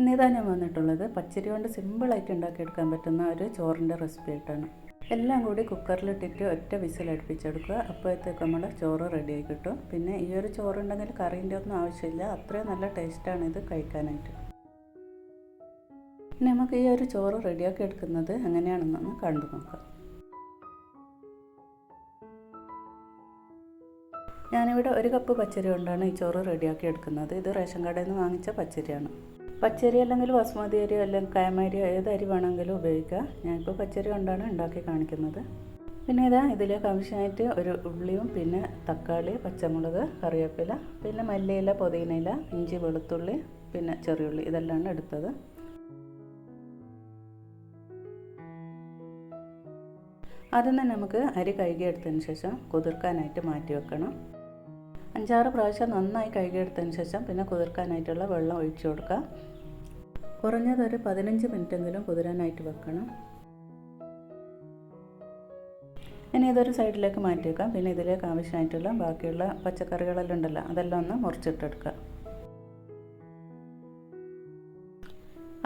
ഇന്നിതാ ഞാൻ വന്നിട്ടുള്ളത് പച്ചരി കൊണ്ട് സിമ്പിളായിട്ട് ഉണ്ടാക്കിയെടുക്കാൻ പറ്റുന്ന ഒരു ചോറിന്റെ റെസിപ്പി ആയിട്ടാണ്. എല്ലാം കൂടി കുക്കറിലിട്ടിട്ട് ഒറ്റ വിസിൽ അടുപ്പിച്ചെടുക്കുക. അപ്പോഴത്തേക്ക് നമ്മൾ ചോറ് റെഡിയായി കിട്ടും. പിന്നെ ഈ ഒരു ചോറുണ്ടെങ്കിൽ കറീന്റെ ഒന്നും ആവശ്യമില്ല. അത്രയും നല്ല ടേസ്റ്റാണ് ഇത് കഴിക്കാനായിട്ട്. ഇനി നമുക്ക് ഈ ഒരു ചോറ് റെഡിയാക്കി എടുക്കുന്നത് എങ്ങനെയാണെന്നൊന്ന് കണ്ടു നോക്കാം. ഞാനിവിടെ ഒരു കപ്പ് പച്ചരി കൊണ്ടാണ് ഈ ചോറ് റെഡിയാക്കി എടുക്കുന്നത്. ഇത് റേഷൻ കടയിൽ നിന്ന് വാങ്ങിച്ച പച്ചരിയാണ്. പച്ചരി അല്ലെങ്കിൽ ബസ്മതി അരി അല്ലെങ്കിൽ കയമരി ഏത് അരി വേണമെങ്കിലും ഉപയോഗിക്കാം ഞാനിപ്പോൾ പച്ചരി കൊണ്ടാണ് ഉണ്ടാക്കി കാണിക്കുന്നത്. പിന്നെ ഇതാ ഇതിലേക്ക് ആവശ്യമായിട്ട് ഒരു ഉള്ളിയും പിന്നെ തക്കാളി പച്ചമുളക് കറിവേപ്പില പിന്നെ മല്ലിയില പുതിനയില ഇഞ്ചി വെളുത്തുള്ളി പിന്നെ ചെറിയുള്ളി ഇതെല്ലാം എടുത്തത്. ആദ്യം തന്നെ നമുക്ക് അരി കഴുകിയെടുത്തതിന് ശേഷം കുതിർക്കാനായിട്ട് മാറ്റി വെക്കണം. അഞ്ചാറ് പ്രാവശ്യം നന്നായി കഴുകിയെടുത്തതിന് ശേഷം പിന്നെ കുതിർക്കാനായിട്ടുള്ള വെള്ളം ഒഴിച്ചു കൊടുക്കുക. കുറഞ്ഞതൊരു പതിനഞ്ച് മിനിറ്റെങ്കിലും കുതിരാനായിട്ട് വെക്കണം. ഇനി ഇതൊരു സൈഡിലേക്ക് മാറ്റി വെക്കാം. പിന്നെ ഇതിലേക്ക് ആവശ്യമായിട്ടുള്ള ബാക്കിയുള്ള പച്ചക്കറികളെല്ലാം ഉണ്ടല്ലോ അതെല്ലാം ഒന്ന് മുറിച്ചിട്ടെടുക്കുക.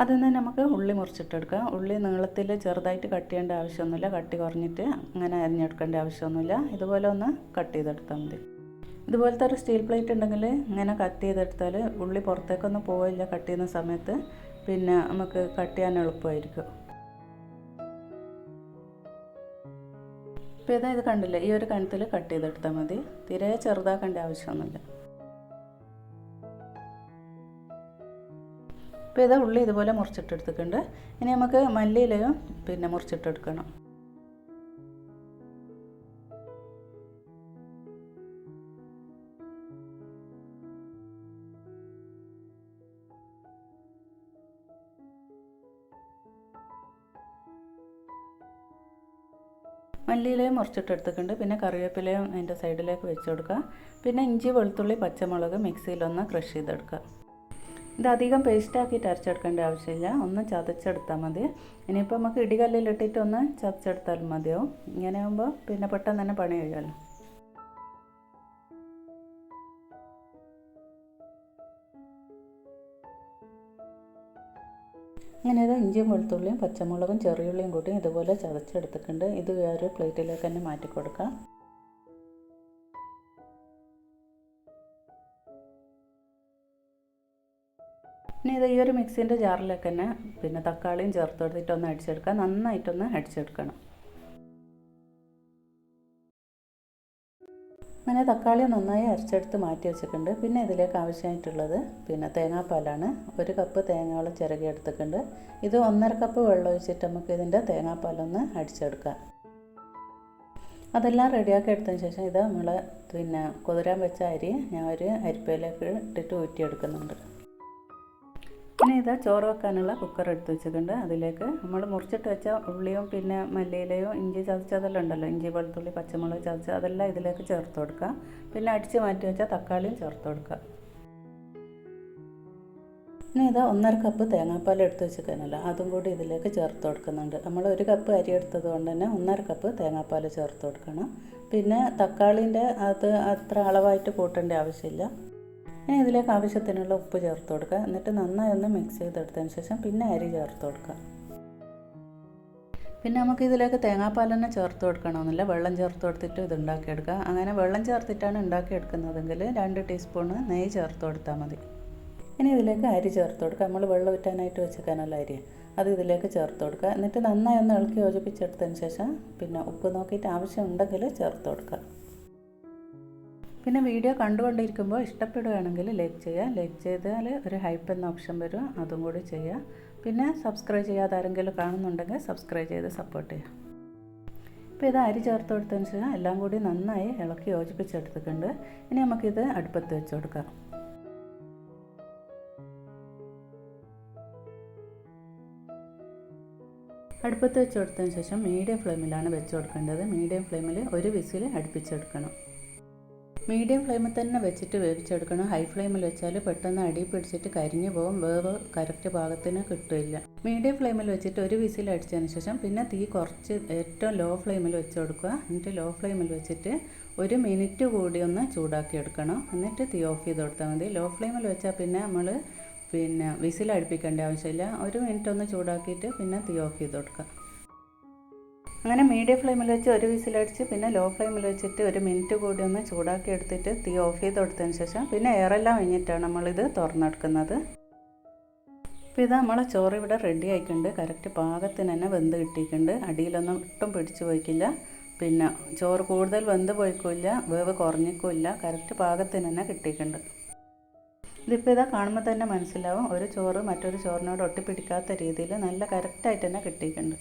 അതിൽ നിന്ന് നമുക്ക് ഉള്ളി മുറിച്ചിട്ടെടുക്കാം. ഉള്ളി നീളത്തിൽ ചെറുതായിട്ട് കട്ട് ചെയ്യേണ്ട ആവശ്യമൊന്നുമില്ല. കട്ടി കുറഞ്ഞിട്ട് അങ്ങനെ അരിഞ്ഞെടുക്കേണ്ട ആവശ്യമൊന്നുമില്ല. ഇതുപോലെ ഒന്ന് കട്ട് ചെയ്തെടുത്താൽ മതി. ഇതുപോലത്തെ ഒരു സ്റ്റീൽ പ്ലേറ്റ് ഉണ്ടെങ്കിൽ ഇങ്ങനെ കട്ട് ചെയ്തെടുത്താൽ ഉള്ളി പുറത്തേക്കൊന്നും പോവില്ല കട്ട് ചെയ്യുന്ന സമയത്ത്. പിന്നെ നമുക്ക് കട്ട് ചെയ്യാൻ എളുപ്പമായിരിക്കും. ഇപ്പോൾ ഇതാ ഇത് കണ്ടില്ല? ഈ ഒരു കണത്തിൽ കട്ട് ചെയ്തെടുത്താൽ മതി. തീരെ ചെറുതാക്കേണ്ട ആവശ്യമൊന്നുമില്ല. ഇപ്പോൾ ഇതാ ഉള്ളി ഇതുപോലെ മുറിച്ചിട്ടെടുത്തിട്ടുണ്ട്. ഇനി നമുക്ക് മല്ലിയിലയും പിന്നെ മുറിച്ചിട്ടെടുക്കണം. മല്ലിയിലയും മുറിച്ചിട്ടെടുത്തിട്ടുണ്ട് പിന്നെ കറിവേപ്പിലയും അതിന്റെ സൈഡിലേക്ക് വെച്ച് കൊടുക്കുക. പിന്നെ ഇഞ്ചി വെളുത്തുള്ളി പച്ചമുളക് മിക്സിയിലൊന്ന് ക്രഷ് ചെയ്തെടുക്കുക. ഇത് അധികം പേസ്റ്റാക്കിയിട്ട് അരച്ചെടുക്കേണ്ട ആവശ്യമില്ല. ഒന്ന് ചതച്ചെടുത്താൽ മതി. ഇനിയിപ്പോൾ നമുക്ക് ഇടികല്ലിലിട്ടിട്ട് ഒന്ന് ചതച്ചെടുത്താൽ മതിയാവും. ഇങ്ങനെ ആകുമ്പോൾ പിന്നെ പെട്ടെന്ന് തന്നെ പണി കഴിയുമല്ലോ. അങ്ങനെ ഇത് ഇഞ്ചിയും വെളുത്തുള്ളിയും പച്ചമുളകും ചെറിയുള്ളിയും കൂട്ടി ഇതുപോലെ ചതച്ചെടുത്തിട്ടുണ്ട്. ഇത് വേറെ പ്ലേറ്റിലേക്ക് തന്നെ മാറ്റി കൊടുക്കാം. ഇനി ഇത് ഈ ഒരു മിക്സിന്റെ ജാറിലേക്ക് തന്നെ പിന്നെ തക്കാളിയും ചേർത്ത് കൊടുത്തിട്ട് ഒന്ന് അടിച്ചെടുക്കുക. നന്നായിട്ടൊന്ന് അടിച്ചെടുക്കണം. അങ്ങനെ തക്കാളി നന്നായി അരച്ചെടുത്ത് മാറ്റി വെച്ചിട്ടുണ്ട്. പിന്നെ ഇതിലേക്ക് ആവശ്യമായിട്ടുള്ളത് പിന്നെ തേങ്ങാപ്പാലാണ്. ഒരു കപ്പ് തേങ്ങയോളം ചിരകി എടുത്തിട്ടുണ്ട്. ഇത് ഒന്നര കപ്പ് വെള്ളം ഒഴിച്ചിട്ട് നമുക്ക് ഇതിന്റെ തേങ്ങാപ്പാലൊന്ന് അടിച്ചെടുക്കാം. അതെല്ലാം റെഡിയാക്കി എടുത്തതിന് ശേഷം ഇത് നമ്മൾ പിന്നെ കുതിരാൻ വെച്ച അരി ഞാൻ ഒരു അരിപ്പയിലേക്ക് ഇട്ടിട്ട് ഊറ്റിയെടുക്കുന്നുണ്ട്. ഇനി ഇത് ചോറ് വെക്കാനുള്ള കുക്കർ എടുത്ത് വെച്ചിട്ടുണ്ട്. അതിലേക്ക് നമ്മൾ മുറിച്ചിട്ട് വെച്ച ഉള്ളിയും പിന്നെ മല്ലിയിലയും ഇഞ്ചി ചതച്ചതെല്ലാം ഉണ്ടല്ലോ. ഇഞ്ചി വെളുത്തുള്ളി പച്ചമുളക് ചതച്ച് അതെല്ലാം ഇതിലേക്ക് ചേർത്ത് കൊടുക്കുക. പിന്നെ അടിച്ച് മാറ്റി വെച്ച തക്കാളിയും ചേർത്ത് കൊടുക്കുക. ഇനി ഇത് ഒന്നര കപ്പ് തേങ്ങാപ്പാൽ എടുത്ത് വെച്ചിരിക്കാനല്ലോ അതും കൂടി ഇതിലേക്ക് ചേർത്ത് കൊടുക്കുന്നുണ്ട്. നമ്മൾ ഒരു കപ്പ് അരി എടുത്തത് കൊണ്ട് തന്നെ ഒന്നര കപ്പ് തേങ്ങാപ്പാൽ ചേർത്ത് കൊടുക്കണം. പിന്നെ തക്കാളിന്റെ അത് അത്ര അളവായിട്ട് കൂട്ടേണ്ട ആവശ്യമില്ല. ഇനി ഇതിലേക്ക് ആവശ്യത്തിനുള്ള ഉപ്പ് ചേർത്ത് കൊടുക്കുക. എന്നിട്ട് നന്നായി ഒന്ന് മിക്സ് ചെയ്തെടുത്തതിന് ശേഷം പിന്നെ അരി ചേർത്ത് കൊടുക്കുക. പിന്നെ നമുക്ക് ഇതിലേക്ക് തേങ്ങാപ്പാൽ തന്നെ ചേർത്ത് കൊടുക്കണമെന്നില്ല. വെള്ളം ചേർത്ത് കൊടുത്തിട്ട് ഇത് ഉണ്ടാക്കിയെടുക്കുക. അങ്ങനെ വെള്ളം ചേർത്തിട്ടാണ് ഉണ്ടാക്കിയെടുക്കുന്നതെങ്കിൽ രണ്ട് ടീസ്പൂണ് നെയ്യ് ചേർത്ത് കൊടുത്താൽ മതി. ഇനി ഇതിലേക്ക് അരി ചേർത്ത് കൊടുക്കുക. നമ്മൾ വെള്ളം ഊറ്റാനായിട്ട് വെച്ചേക്കാനുള്ള അരി. അത് ഇതിലേക്ക് ചേർത്ത് കൊടുക്കുക. എന്നിട്ട് നന്നായി ഒന്ന് ഇളക്കി യോജിപ്പിച്ചെടുത്തതിന് ശേഷം പിന്നെ ഉപ്പ് നോക്കിയിട്ട് ആവശ്യമുണ്ടെങ്കിൽ ചേർത്ത് കൊടുക്കുക. പിന്നെ വീഡിയോ കണ്ടുകൊണ്ടിരിക്കുമ്പോൾ ഇഷ്ടപ്പെടുകയാണെങ്കിൽ ലൈക്ക് ചെയ്യുക. ലൈക്ക് ചെയ്താൽ ഒരു ഹൈപ്പ് എന്ന ഓപ്ഷൻ വരും. അതും കൂടി ചെയ്യുക. പിന്നെ സബ്സ്ക്രൈബ് ചെയ്യാതെ ആരെങ്കിലും കാണുന്നുണ്ടെങ്കിൽ സബ്സ്ക്രൈബ് ചെയ്ത് സപ്പോർട്ട് ചെയ്യുക. ഇപ്പോൾ ഇത് അരി ചേർത്ത് കൊടുത്തതിന് ശേഷം എല്ലാം കൂടി നന്നായി ഇളക്കി യോജിപ്പിച്ചെടുത്തിട്ടുണ്ട്. ഇനി നമുക്കിത് അടുപ്പത്ത് വെച്ച് കൊടുക്കാം. അടുപ്പത്ത് വെച്ച് കൊടുത്തതിന് ശേഷം മീഡിയം ഫ്ലെയിമിലാണ് വെച്ച് കൊടുക്കേണ്ടത്. മീഡിയം ഫ്ലെയിമിൽ ഒരു വിസിൽ അടുപ്പിച്ചെടുക്കണം. മീഡിയം ഫ്ലെയിമിൽ തന്നെ വെച്ചിട്ട് വേവിച്ചെടുക്കണം. ഹൈ ഫ്ലെയിമിൽ വെച്ചാൽ പെട്ടെന്ന് അടി പിടിച്ചിട്ട് കരിഞ്ഞു പോകും. വേവ് കറക്റ്റ് പാകത്തിന് കിട്ടില്ല. മീഡിയം ഫ്ലെയിമിൽ വെച്ചിട്ട് ഒരു വിസിൽ അടിച്ചതിന് ശേഷം പിന്നെ തീ കുറച്ച് ഏറ്റവും ലോ ഫ്ലെയിമിൽ വെച്ച് കൊടുക്കുക. എന്നിട്ട് ലോ ഫ്ലെയിമിൽ വെച്ചിട്ട് ഒരു മിനിറ്റ് കൂടി ഒന്ന് ചൂടാക്കി എടുക്കണം. എന്നിട്ട് തീ ഓഫ് ചെയ്ത് കൊടുത്താൽ മതി. ലോ ഫ്ലെയിമിൽ വെച്ചാൽ പിന്നെ നമ്മൾ പിന്നെ വിസിൽ അടുപ്പിക്കേണ്ട ആവശ്യമില്ല. ഒരു മിനിറ്റ് ഒന്ന് ചൂടാക്കിയിട്ട് പിന്നെ തീ ഓഫ് ചെയ്ത് കൊടുക്കുക. അങ്ങനെ മീഡിയം ഫ്ലെയിമിൽ വെച്ച് ഒരു വിസിലടിച്ച് പിന്നെ ലോ ഫ്ലെയിമിൽ വെച്ചിട്ട് ഒരു മിനിറ്റ് കൂടി ഒന്ന് ചൂടാക്കി എടുത്തിട്ട് തീ ഓഫ് ചെയ്ത് കൊടുത്തതിന് ശേഷം പിന്നെ എയറെല്ലാം കഴിഞ്ഞിട്ടാണ് നമ്മളിത് തുറന്നെടുക്കുന്നത്. അപ്പോൾ ഇത് നമ്മളെ ചോറ് ഇവിടെ റെഡി ആയിട്ടുണ്ട്. കറക്റ്റ് പാകത്തിന് തന്നെ വെന്ത് കിട്ടിയിട്ടുണ്ട്. അടിയിലൊന്നും ഒട്ടും പിടിച്ചു പോയിക്കില്ല. പിന്നെ ചോറ് കൂടുതൽ വെന്ത് പോയിക്കില്ല വേവ് കുറഞ്ഞിക്കില്ല. കറക്റ്റ് പാകത്തിന് തന്നെ കിട്ടിയിട്ടുണ്ട്. ഇതിപ്പോൾ ഇതാ കാണുമ്പോൾ തന്നെ മനസ്സിലാവും. ഒരു ചോറ് മറ്റൊരു ചോറിനോട് ഒട്ടിപ്പിടിക്കാത്ത രീതിയിൽ നല്ല കറക്റ്റായിട്ട് തന്നെ കിട്ടിയിട്ടുണ്ട്.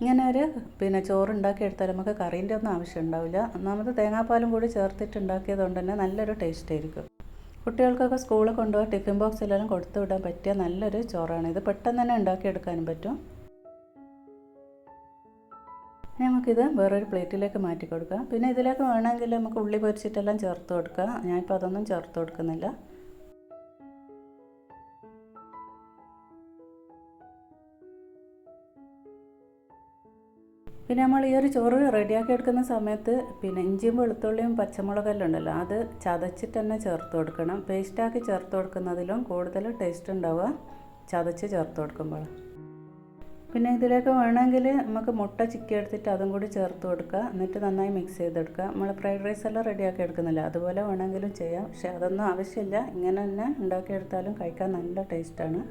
ഇങ്ങനെ ഒരു പിന്നെ ചോറുണ്ടാക്കി എടുത്താൽ നമുക്ക് കറീന്റെ ഒന്നും ആവശ്യം ഉണ്ടാവില്ല ഒന്നാമത് തേങ്ങാപ്പാലും കൂടി ചേർത്തിട്ട് ഉണ്ടാക്കിയത് കൊണ്ട് തന്നെ നല്ലൊരു ടേസ്റ്റ് ആയിരിക്കും കുട്ടികൾക്കൊക്കെ സ്കൂളിൽ കൊണ്ടുപോയി ടിഫിൻ ബോക്സിലെല്ലാം കൊടുത്തു വിടാൻ പറ്റിയ നല്ലൊരു ചോറാണ്. ഇത് പെട്ടെന്ന് തന്നെ ഉണ്ടാക്കിയെടുക്കാനും പറ്റും. നമുക്കിത് വേറൊരു പ്ലേറ്റിലേക്ക് മാറ്റി കൊടുക്കാം പിന്നെ ഇതിലേക്ക് വേണമെങ്കിൽ നമുക്ക് ഉള്ളി പൊരിച്ചിട്ടെല്ലാം ചേർത്ത് കൊടുക്കാം. ഞാനിപ്പോൾ അതൊന്നും ചേർത്ത് കൊടുക്കുന്നില്ല. പിന്നെ നമ്മൾ ഈ ഒരു ചോറ് റെഡിയാക്കി എടുക്കുന്ന സമയത്ത് പിന്നെ ഇഞ്ചിയും വെളുത്തുള്ളിയും പച്ചമുളകെല്ലാം ഉണ്ടല്ലോ അത് ചതച്ചിട്ട് തന്നെ ചേർത്ത് കൊടുക്കണം. പേസ്റ്റാക്കി ചേർത്ത് കൊടുക്കുന്നതിലും കൂടുതൽ ടേസ്റ്റ് ഉണ്ടാവുക ചതച്ച് ചേർത്ത് കൊടുക്കുമ്പോൾ. പിന്നെ ഇതിലേക്ക് വേണമെങ്കിൽ നമുക്ക് മുട്ട ചിക്കി എടുത്തിട്ട് അതും കൂടി ചേർത്ത് കൊടുക്കുക. എന്നിട്ട് നന്നായി മിക്സ് ചെയ്തെടുക്കുക. നമ്മൾ ഫ്രൈഡ് റൈസ് എല്ലാം റെഡിയാക്കി എടുക്കുന്നില്ല. അതുപോലെ വേണമെങ്കിലും ചെയ്യാം. പക്ഷേ അതൊന്നും ആവശ്യമില്ല. ഇങ്ങനെ തന്നെ ഉണ്ടാക്കിയെടുത്താലും കഴിക്കാൻ നല്ല ടേസ്റ്റാണ്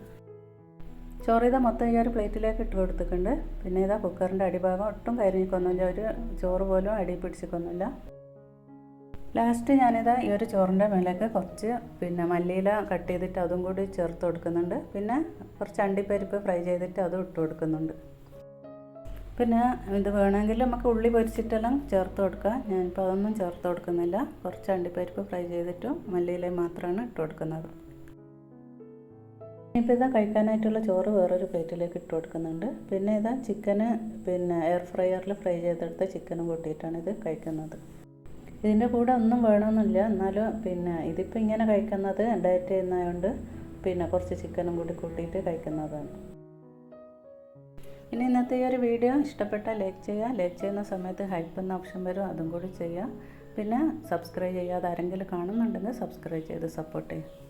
ചോറ് ഇതാ മൊത്തം ഈ ഒരു പ്ലേറ്റിലേക്ക് ഇട്ട് കൊടുത്തിട്ടുണ്ട്. പിന്നെ ഇതാ കുക്കറിന്റെ അടിഭാഗം ഒട്ടും കരിഞ്ഞിക്കൊന്നുമില്ല ഒരു ചോറ് പോലും അടി പിടിച്ചിക്കൊന്നുമില്ല ലാസ്റ്റ് ഞാനിതാ ഈ ഒരു ചോറിന്റെ മേലേക്ക് കുറച്ച് പിന്നെ മല്ലിയില കട്ട് ചെയ്തിട്ട് അതും കൂടി ചേർത്ത് കൊടുക്കുന്നുണ്ട്. പിന്നെ കുറച്ച് അണ്ടിപ്പരിപ്പ് ഫ്രൈ ചെയ്തിട്ട് അതും ഇട്ട് കൊടുക്കുന്നുണ്ട്. പിന്നെ ഇത് വേണമെങ്കിൽ നമുക്ക് ഉള്ളി പൊരിച്ചിട്ടെല്ലാം ചേർത്ത് കൊടുക്കാം. ഞാനിപ്പോൾ അതൊന്നും ചേർത്ത് കൊടുക്കുന്നില്ല. കുറച്ച് അണ്ടിപ്പരിപ്പ് ഫ്രൈ ചെയ്തിട്ടും മല്ലിയില മാത്രമാണ് ഇട്ട് കൊടുക്കുന്നത്. ഇനിയിപ്പോൾ ഇതാ കഴിക്കാനായിട്ടുള്ള ചോറ് വേറൊരു പ്ലേറ്റിലേക്ക് ഇട്ട് കൊടുക്കുന്നുണ്ട്. പിന്നെ ഇതാ ചിക്കന് പിന്നെ എയർ ഫ്രയറിൽ ഫ്രൈ ചെയ്തെടുത്ത ചിക്കനും കൂട്ടിയിട്ടാണ് ഇത് കഴിക്കുന്നത്. ഇതിന്റെ കൂടെ ഒന്നും വേണമെന്നില്ല. എന്നാലും പിന്നെ ഇതിപ്പോൾ ഇങ്ങനെ കഴിക്കുന്നത് ഡയറ്റ് ചെയ്യുന്നതുകൊണ്ട് പിന്നെ കുറച്ച് ചിക്കനും കൂടി കൂട്ടിയിട്ട് കഴിക്കുന്നതാണ്. ഇനി ഇന്നത്തെ ഈ ഒരു വീഡിയോ ഇഷ്ടപ്പെട്ടാൽ ലൈക്ക് ചെയ്യുക. ലൈക്ക് ചെയ്യുന്ന സമയത്ത് ഹൈപ്പ് എന്ന ഓപ്ഷൻ വരും. അതും കൂടി ചെയ്യുക. പിന്നെ സബ്സ്ക്രൈബ് ചെയ്യാതെ ആരെങ്കിലും കാണുന്നുണ്ടെങ്കിൽ സബ്സ്ക്രൈബ് ചെയ്ത് സപ്പോർട്ട് ചെയ്യുക.